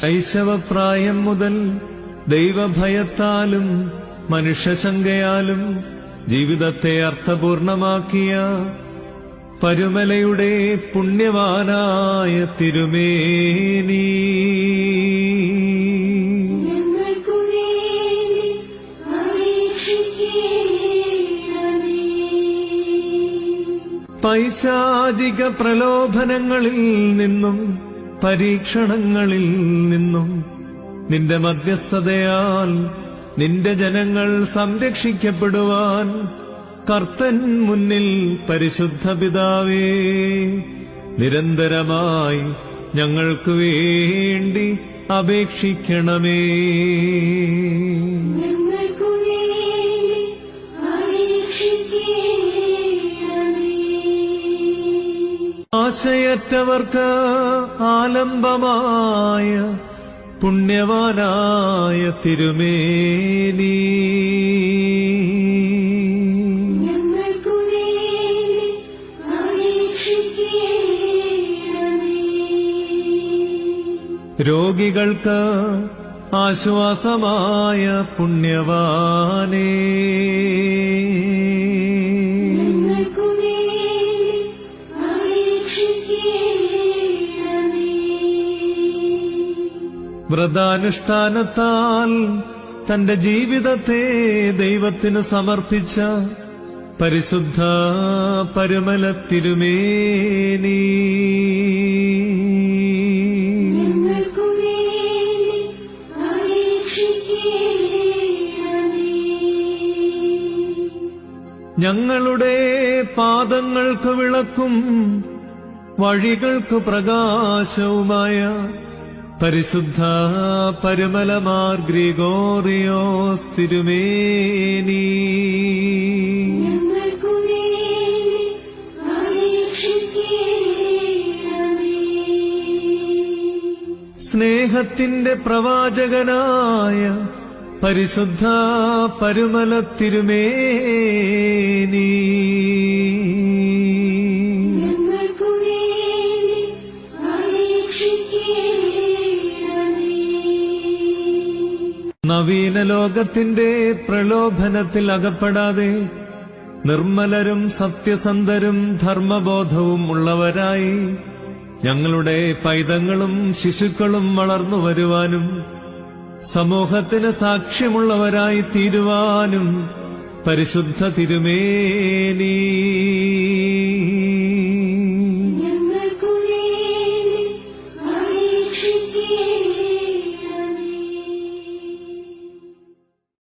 ശൈശവപ്രായം മുതൽ ദൈവഭയത്താലും മനുഷ്യശങ്കയാലും ജീവിതത്തെ അർത്ഥപൂർണമാക്കിയ പരുമലയുടെ പുണ്യവാനായ തിരുമേനി. പൈശാചിക പ്രലോഭനങ്ങളിൽ നിന്നും പരീക്ഷണങ്ങളിൽ നിന്നും നിന്റെ മധ്യസ്ഥതയാൽ നിന്റെ ജനങ്ങൾ സംരക്ഷിക്കപ്പെടുവാൻ കർത്തൻ മുന്നിൽ പരിശുദ്ധ പിതാവേ നിരന്തരമായി ഞങ്ങൾക്ക് വേണ്ടി അപേക്ഷിക്കണമേ. ആശയറ്റവർക്ക് ആലംബമായ പുണ്യവാനായ തിരുമേനി. രോഗികൾക്ക് ആശ്വാസമായ പുണ്യവാനേ. വ്രതാനുഷ്ഠാനത്താൽ തന്റെ ജീവിതത്തെ ദൈവത്തിന് സമർപ്പിച്ച പരിശുദ്ധ പരുമല തിരുമേനി ഞങ്ങളുടെ പാദങ്ങൾക്ക് വിളക്കും വഴികൾക്ക് പ്രകാശവുമായ പരിശുദ്ധ പരുമലമാർ ഗ്രിഗോറിയോസ് തിരുമേനി സ്നേഹത്തിന്റെ പ്രവാചകനായ പരിശുദ്ധ പരുമല തിരുമേനി നവീന ലോകത്തിന്റെ പ്രലോഭനത്തിൽ അകപ്പെടാതെ നിർമ്മലരും സത്യസന്ധരും ധർമ്മബോധവും ഉള്ളവരായി ഞങ്ങളുടെ പൈതങ്ങളും ശിശുക്കളും വളർന്നു വരുവാനും സമൂഹത്തിന് സാക്ഷ്യമുള്ളവരായി തീരുവാനും പരിശുദ്ധ തിരുമേനി. ഞങ്ങൾക്കു വേണ്ടി അപേക്ഷിക്കണമേ